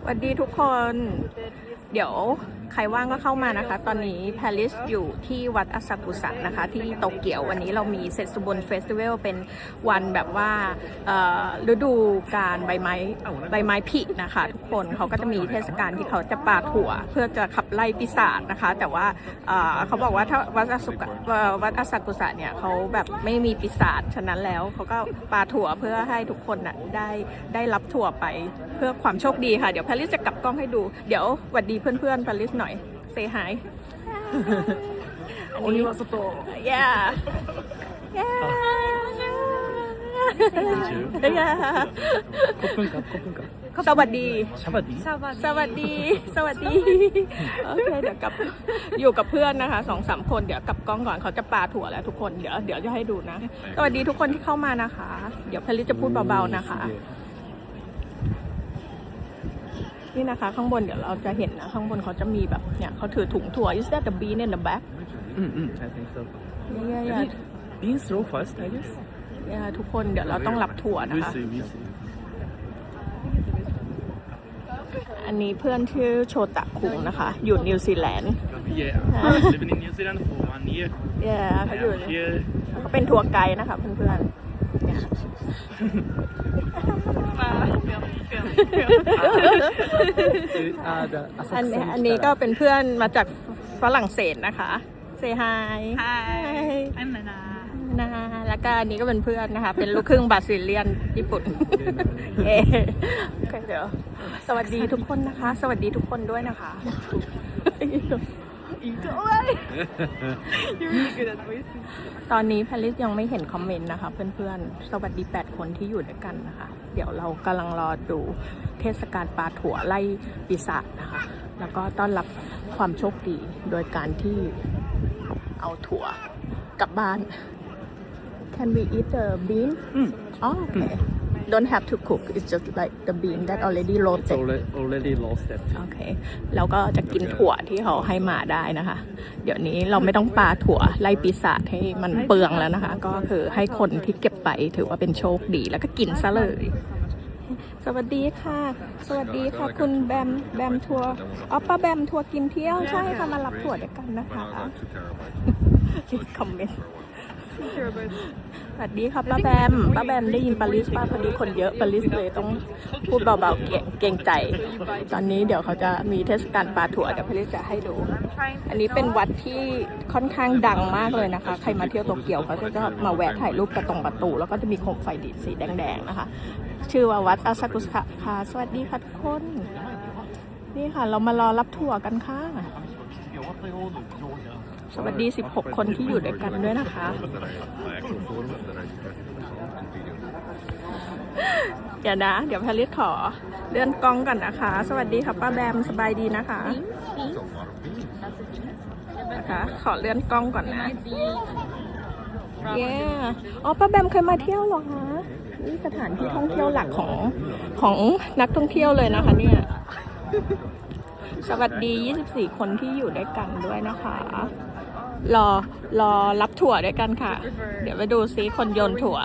สวัสดีทุกคน เดี๋ยว ใครว่างก็เข้ามานะคะ ตอนนี้แพริสอยู่ที่วัดอาซากุสะนะคะ ที่โตเกียววันนี้เรามีเซตสุบนเฟสติวัลเป็นวันแบบว่าฤดูการใบไม้ใบไม้ผลินะคะ ทุกคนเขาก็จะมีเทศกาลที่เขาจะปาถั่ว เพื่อจะขับไล่ปีศาจนะคะ แต่ว่าเเขาบอกว่าถ้าวัดอาซากุเอ่อวัดอาซากุสะเนี่ยเขาแบบไม่มีปีศาจฉะนั้นแล้วเขาก็ปาถั่วเพื่อให้ทุกคนน่ะได้ได้รับถั่วไปเพื่อความโชคดีค่ะ เดี๋ยวแพริสจะกลับกล้องให้ดู เดี๋ยวหวัดดีเพื่อนๆแพริสหน่อยน่อย เสียหายอันนี้ว่าสโต yeah yeah yeah 커플인 가? 커 플? สวัสดี?สวัสดี สวัสดี สวัสดี โอเค เดี๋ยวกับ อยู่กับเพื่อนนะคะสองสามคน เดี๋ยวกับกล้องก่อนเขาจะปาถั่วแล้วทุกคน เดี๋ยว เดี๋ยวจะให้ดูนะ สวัสดีทุกคนที่เข้ามานะคะ เดี๋ยวพลิตจะพูดเบาๆนะคะ. นี่นะคะ ข้างบนเดี๋ยวเราจะเห็นนะ ข้างบนเขาจะมีแบบเนี่ยเขาถือถุงถั่ว is that the bean in the back mm -hmm. I think so yeah yeah beans so fast I guess yeah ทุกคนเดี๋ยวเราต้องรับถั่วนะคะอันนี้เพื่อนชื่อโชตะคุงนะคะ อยู่นิวซีแลนด์ yeah living in New Zealand for one yeah เขาอยู่เขาเป็นทัวร์ไกด์นะคะเพื่อนๆ อันนี้ก็เป็นเพื่อนมาจากฝรั่งเศสนะคะ เซฮายฮอันนานะแล้วก็อันนี้ก็เป็นเพื่อนนะคะ เป็นลูกครึ่งบาซิเลียนญี่ปุ่นเอเดี๋ยวสวัสดีทุกคนนะคะ สวัสดีทุกคนด้วยนะคะ You're really good at voices. ตอนนี้แพลิสยังไม่เห็นคอมเมนต์นะคะ เพื่อนๆ สวัสดี 8 คนที่อยู่ด้วยกันนะคะ เดี๋ยวเรากำลังรอดูเทศกาลปลาถั่วไล่ปีศาจนะคะ แล้วก็ต้อนรับความโชคดีโดยการที่เอาถั่วกลับบ้าน Can we eat the bean? うん Oh, okay. Don't have to cook. It's just like the bean that already It's roasted. already already roasted โอเคแล้วก็จะกินถั่วที่เขาให้มาได้นะคะ เดี๋ยวนี้เราไม่ต้องปาถั่วไล่ปีศาจให้มันเปลืองแล้วนะคะ ก็คือให้คนที่เก็บไปถือว่าเป็นโชคดีแล้วก็กินซะเลย สวัสดีค่ะ สวัสดีค่ะ คุณแบมแบมทัวร์อ๋อป้าแบมทัวร์กินเที่ยวใช่ค่ะมารับถั่วด้วยกันนะคะคอมเมนต์ สวัสดีค่ะป้าแบมป้าแบมได้ยินปาริสป้าพอดีคนเยอะปาริสเลยต้องพูดเบาๆเกรงเกรงใจ ตอนนี้เดี๋ยวเขาจะมีเทศกาลปลาถั่วเดี๋ยวพาริสจะให้ดู อันนี้เป็นวัดที่ค่อนข้างดังมากเลยนะคะ ใครมาเที่ยวโตเกียวเขาก็จะมาแวะถ่ายรูปกระตรงประตู แล้วก็จะมีโคมไฟดีดสีแดงๆนะคะ ชื่อว่าวัดอาซากุสะค่ะสวัสดีค่ะทุกคน นี่ค่ะเรามารอรับถั่วกันค่ะ สวัสดี 16 คนที่อยู่ด้วยกันด้วยนะคะ เดี๋ยวนะ เดี๋ยวพาริสขอเลื่อนกล้องก่อนนะคะ สวัสดีค่ะป้าแบมสบายดีนะคะนะคะ ขอเลื่อนกล้องก่อนนะเย้อ๋อป้าแบมเคยมาเที่ยวหรอคะนี่สถานที่ท่องเที่ยวหลักของของนักท่องเที่ยวเลยนะคะเนี่ย สวัสดี 24 คนที่อยู่ด้วยกันด้วยนะคะ รอรอรับถั่วด้วยกันค่ะ เดี๋ยวไปดูซิคนโยนถั่ว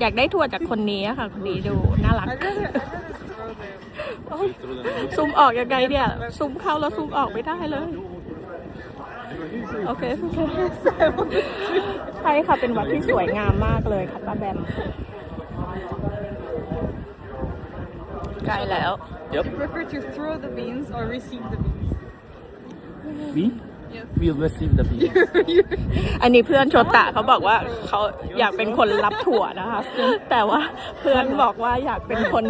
อยากได้ถั่วจากคนนี้อะค่ะคนนี้ดูน่ารักโอ๊ยซูมออกยังไงเนี่ยซูมเข้าแล้วซูมออกไม่ได้เลยโอเคโอเคใช่ค่ะเป็นวัดที่สวยงามมากเลยค่ะป้าแบมใกล้แล้ว Yep You prefer to throw the beans or receive the beans? We Yes. we receive the bean อันนี้เพื่อนโชตะเขาบอกว่าเขาอยากเป็นคนรับถั่วนะคะ แต่ว่าเพื่อนบอกว่าอยากเป็นคน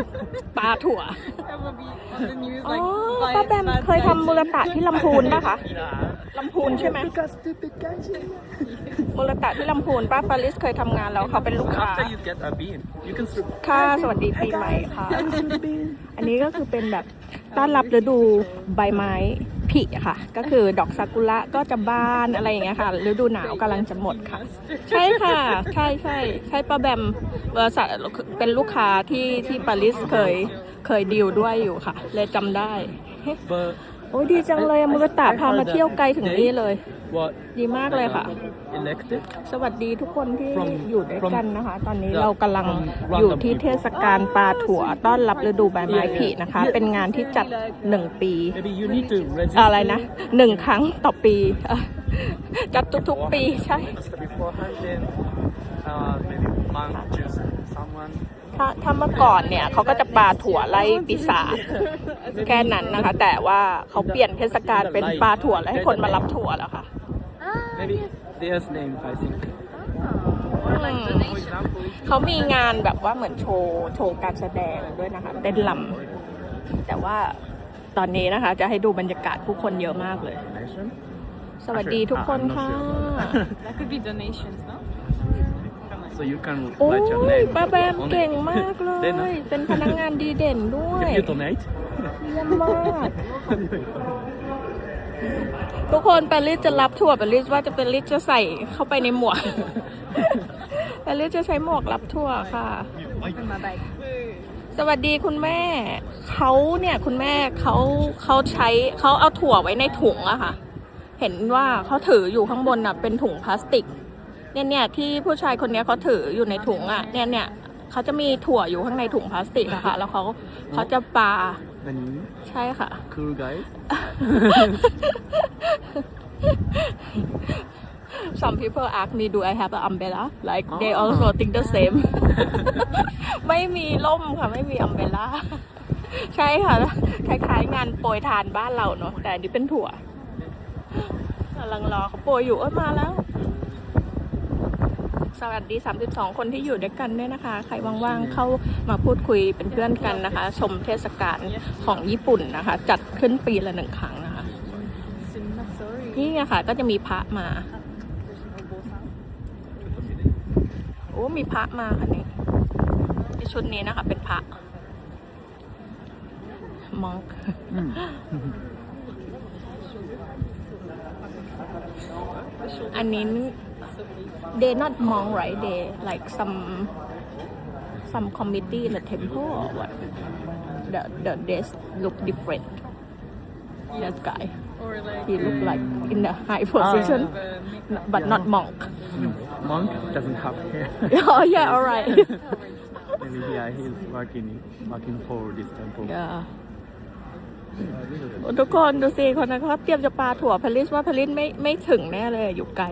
ปาถั่ว That will be on the news อ๋อ like ป้า by แบม bad เคยทำมูล guys. ตะที่ลำพูนป่ะคะลำพูนใช่ไหม stupid guys มูลตะที่ลำพูนป้าปาริสเคยทำงานแล้วเขาเป็นลูกค้า after you get a bean you can strip ค่ะสวัสดีปีใหม่ค่ะ อันนี้ก็คือเป็นแบบต้อนรับฤดูใบไม้ ผิค่ะ ก็คือดอกซากุระก็จะบานอะไรอย่างเงี้ยค่ะฤดูหนาวกำลังจะหมดค่ะ ใช่ค่ะ ใช่ใช่ใช่ป้าแบมบริษัทเป็นลูกค้าที่ที่ปาริสเคยเคยดีลด้วยอยู่ค่ะ เลยจำได้ เบอร์ โอ้ยดีจังเลยอะมุกตาพามาเที่ยวไกลถึงนี่เลย What? ดีมากเลยค่ะ Elected? สวัสดีทุกคนที่ From- อยู่ด้วยกันนะคะ ตอนนี้ from- เรากำลัง from อยู่ที่ random เทศกาลปลาถั่วต้อนรับฤดูใบไม้ผลินะคะ เป็นงานที่จัดหนึ่งปี Maybe you need to register อะไรนะหนึ่งครั้งต่อปีอะจัดทุกๆปีใช่ register beforehand, then uh, maybe monk choose someone. ถ้าถ้าเมื่อก่อนเนี่ยเขาก็จะปลาถั่วไล่ปีศาจแค่นั้นนะคะ แต่ว่าเขาเปลี่ยนเทศกาลเป็นปลาถั่วแล้วให้คนมารับถั่วแล้วค่ะ Maybe there's name, I think. Or like อืม For example, เขามีงานแบบว่าเหมือนโชว์ โชว์การแสดงด้วยนะคะเต้นลำแต่ว่าตอนนี้นะคะจะให้ดูบรรยากาศผู้คนเยอะมากเลย donation. สวัสดีทุกคนค่ะ that could be donations, no? So you can โอ้ write your ย name. ป้าแบม on it. เก่งมากเล Then, ย uh, เป็นพนักงานดีเด่นด้วย If you donate, เยี่ยมมาก ทุกคนแปริสจะรับถั่วแปริสว่าจะเป็นลิสจะใส่เข้าไปในหมวก แปริสจะใช้หมวกรับถั่วค่ะ In my bag. สวัสดีคุณแม่เขาเนี่ยคุณแม่เขาเขาใช้เขาเอาถั่วไว้ในถุงอะค่ะ เห็นว่าเขาถืออยู่ข้างบนอะเป็นถุงพลาสติก เนี่ยเนี่ยที่ผู้ชายคนเนี้ยเขาถืออยู่ในถุงอะเนี่ยเนี่ยเขาจะมีถั่วอยู่ข้างในถุงพลาสติกอะค่ะ แล้วเขาเขาจะปา then ใช่ค่ะ cool guy. Some people ask me do I have an umbrella like they also think the same ไม่มีล่มค่ะ ไม่มี umbrella ใช่ค่ะ คล้ายๆงานโปรยทานบ้านเราเนาะแต่อันนี้เป็นถั่วกำลังรอเขาโปรยอยู่เอ้ยมาแล้ว สวัสดี 32 คนที่อยู่ด้วยกันเนี่ยนะคะ ใครว่างๆ เข้ามาพูดคุยเป็นเพื่อนกันนะคะ ชมเทศกาลของญี่ปุ่นนะคะ จัดขึ้นปีละหนึ่งครั้งนะคะ Cinema, sorry. นี่ไงค่ะก็จะมีพระมา โอ้ มีพระมาค่ะนี่ในชุดนี้นะคะ เป็นพระมองอันนี้ they not monk right they like some some committee in the temple or what the the dress look different that guy Or like he look like in the high position uh, makeup. but not monk Monk doesn't have hair. oh yeah alright Maybe yeah, he's working working for this temple. yeah ทุกคนดูสิคนนั้นเขาเตรียมจะปาถั่วพลิสว่าพลิสไม่ไม่ถึงแน่เลยอยู่ไกล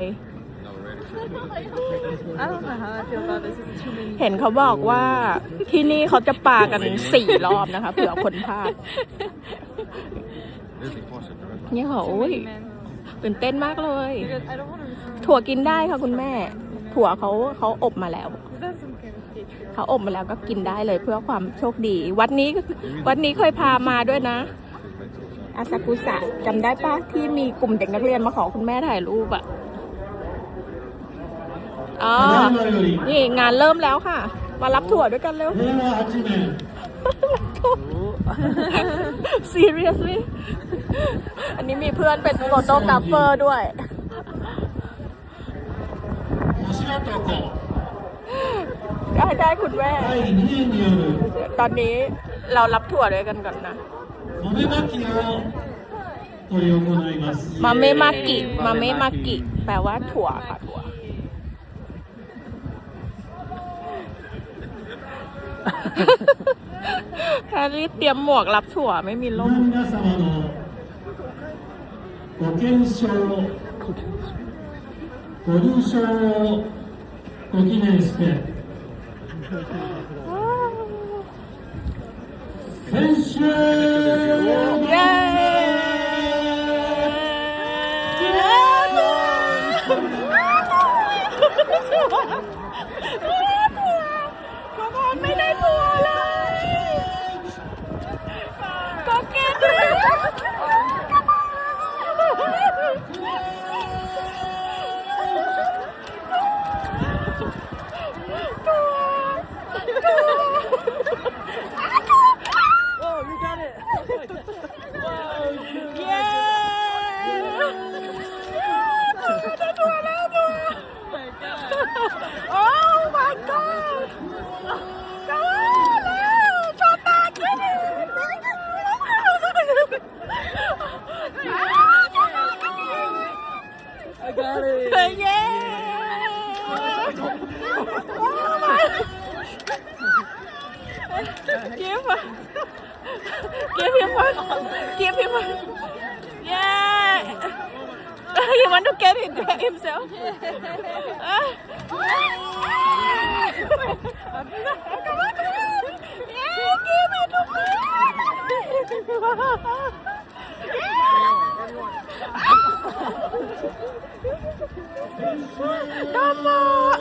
เห็นเขาบอกว่าที่นี่เขาจะปากันสี่รอบนะคะ เผื่อคนพลาดเนี่ยค่ะโอ้ย Man. ตื่นเต้นมากเลย Because I don't want to receive. ถั่วกินได้ค่ะคุณแม่ ถั่วเขาเขาอบมาแล้ว Is that some kind of patriarchy? เขาอบมาแล้วก็กินได้เลยเพื่อความโชคดี วัดนี้วัดนี้เคยพามาด้วยนะ อาซากุสะจำได้ปะที่มีกลุ่มเด็กนักเรียนมาขอคุณแม่ถ่ายรูปอะ อ๋อ นี่งานเริ่มแล้วค่ะ มารับถั่วด้วยกันเร็ว seriously อันนี้มีเพื่อนเป็นโฟโตกราฟเฟอร์ด้วย ได้ได้คุณแม่ ตอนนี้เรารับถั่วด้วยกันก่อนนะ มาเมมากิ มาเมมากิ แปลว่าถั่วค่ะถั่ว แฮร์รี่เตรียมหมวกรับถั่วไม่มีล่ม 皆様のご健勝ご優勝をご記念して選手 Daddy. Yeah. oh my. Give him. Give him one. Give him one. Yeah. he want to get it himself. uh, come on, come on. Yeah, give it to me. yeah. Come on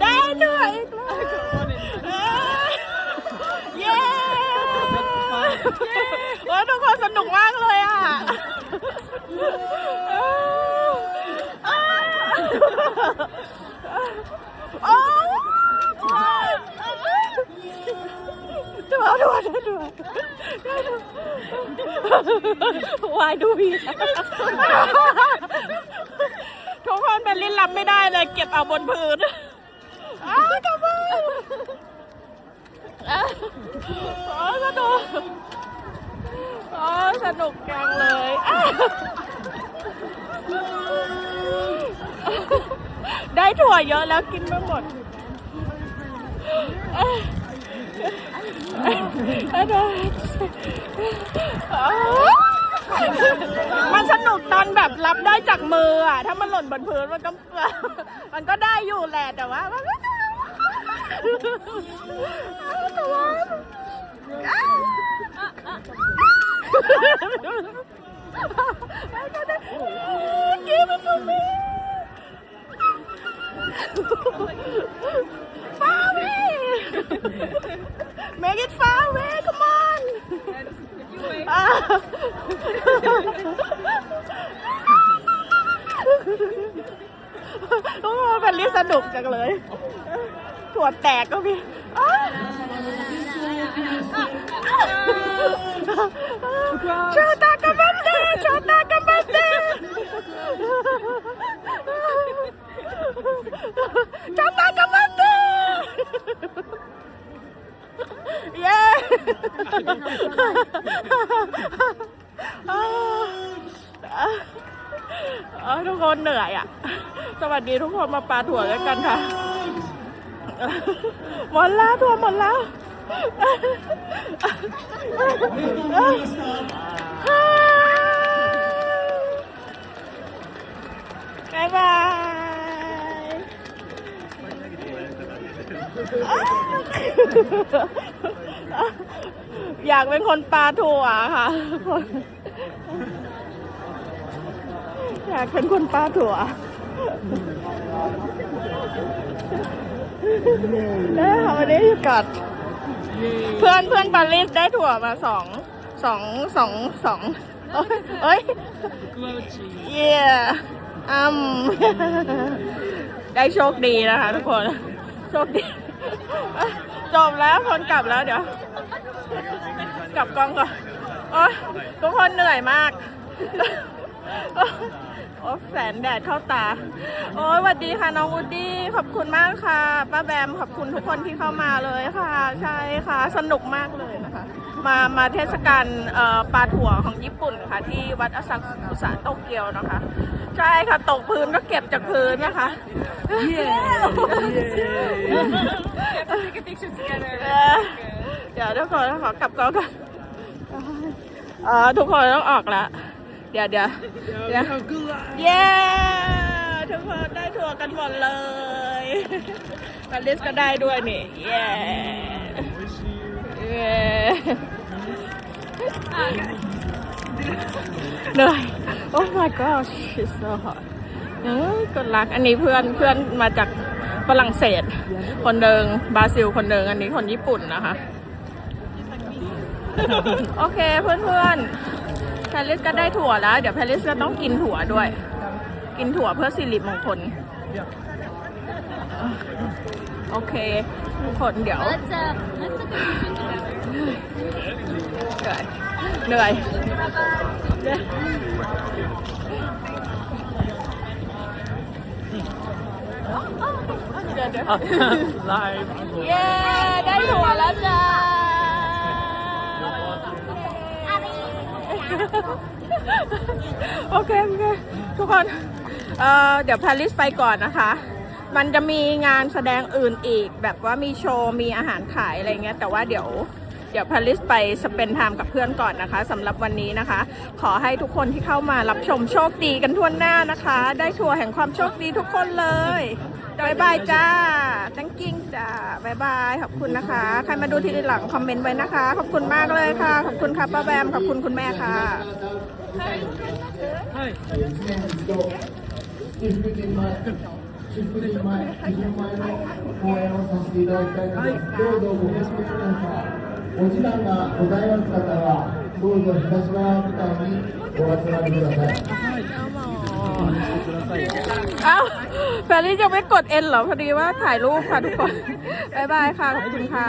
ได้ด้วยอีกแล้วเย้โอ้ยทุกคนสนุกมากเลยอะโอ้ตัวตัวตัว Why do we ทุกคนเป็น ลิ้นรับไม่ได้เลยเก็บเอาบนพื้นอ้าวกลับมาอ้าวโอ้สนุกโอ้สนุกจังเลยอ้าวได้ถั่วเยอะแล้วกินไม่หมดอ้าวอ้า จากมืออะ ถ้ามันหล่นบนพื้นมันก็ มันก็ได้อยู่แหละแต่ว่ามันก็แต่ว่ากินมันตรงนี้ far away make it far away come on สนุกจังเลยถั่วแตกก็มีอ้าวโชตากาบันเดโชตากาบันเดโชตากาบันเดเย้ เออทุกคนเหนื่อยอะ สวัสดีทุกคนมาปลาถั่วด้วยกันค่ะ หมดแล้วถั่วหมดแล้วบายบายอยากเป็นคนปลาถั่วค่ะ อยากเป็นคนปลาถั่วแล้ววันนี้อยู่กัด เพื่อนเพื่อนปารีสได้ถั่วมาสองสองสองสองเอ้ยเยเย่อืมได้โชคดีนะคะทุกคน โชคดีจบแล้วคนกลับแล้วเดี๋ยว กลับกองก่อนโอ๊ยทุกคนเหนื่อยมาก โอ้แสนแดดเข้าตา โอ้ยสวัสดีค่ะน้องวูดดี้ ขอบคุณมากค่ะ ป้าแบม ขอบคุณทุกคนที่เข้ามาเลยค่ะ ใช่ค่ะ สนุกมากเลยนะคะ มามาเทศกาลปลาถั่วของญี่ปุ่นค่ะ ที่วัดอซากุสะโตเกียวนะคะ ใช่ค่ะ ตกพื้นก็เก็บจากพื้นนะคะ Take a picture together. เออเดี๋ยวทุกคนขอกลับกล้องก่อนทุกคนต้องออกแล้ว เดี๋ยวเดี๋ยวเดี๋ยวเย้ทุกคนได้ทัวร์กันหมดเลยมาลิสก็ได้ด้วยนี่เย้เย้เหนื่อย Oh my gosh it's so hot เอ้ยกดลัก อันนี้เพื่อนเพื่อนมาจากฝรั่งเศส คนเดิงบราซิลคนเดิงอันนี้คนญี่ปุ่นนะคะ โอเคเพื่อนเพื่อนๆ แพรลิสก็ได้ถั่วแล้ว เดี๋ยวแพรลิสก็ต้องกินถั่วด้วย กินถั่วเพื่อสิริมงคล โอเคทุกคนเดี๋ยว Let's uh, let's take a picture together. เหนื่อยเหนื่อยเดี๋ยวเดี๋ยว Live. เย้ ได้ถั่วแล้วจ้า โอเคโอเคทุกคนเอ่อเดี๋ยวแพรลิสไปก่อนนะคะ มันจะมีงานแสดงอื่นอีก แบบว่ามีโชว์ มีอาหารขายอะไรเงี้ย แต่ว่าเดี๋ยวเดี๋ยวพาริสไปสเปนไทม์กับเพื่อนก่อนนะคะสำหรับวันนี้นะคะ ขอให้ทุกคนที่เข้ามารับชมโชคดีกันทั่วหน้านะคะ ได้ทัวร์แห่งความโชคดีทุกคนเลย บายบายจ้า thank you จ้าบายบาย ขอบคุณนะคะ ใครมาดูทีหลังคอมเมนต์ไว้นะคะ ขอบคุณมากเลยค่ะ ขอบคุณค่ะป้าแบม ขอบคุณคุณแม่ค่ะ はい。一福神前、一福神前、基準前の公演をさせていただきたいと思います。どうぞご検討ください。お時間がございます方は、どうぞ東側舞台にお集まりください。 เอ้าแฟรรี่ยังไม่กดเอ็นเหรอ พอดีว่าถ่ายรูปค่ะทุกคนบายบายค่ะ ขอบคุณค่ะ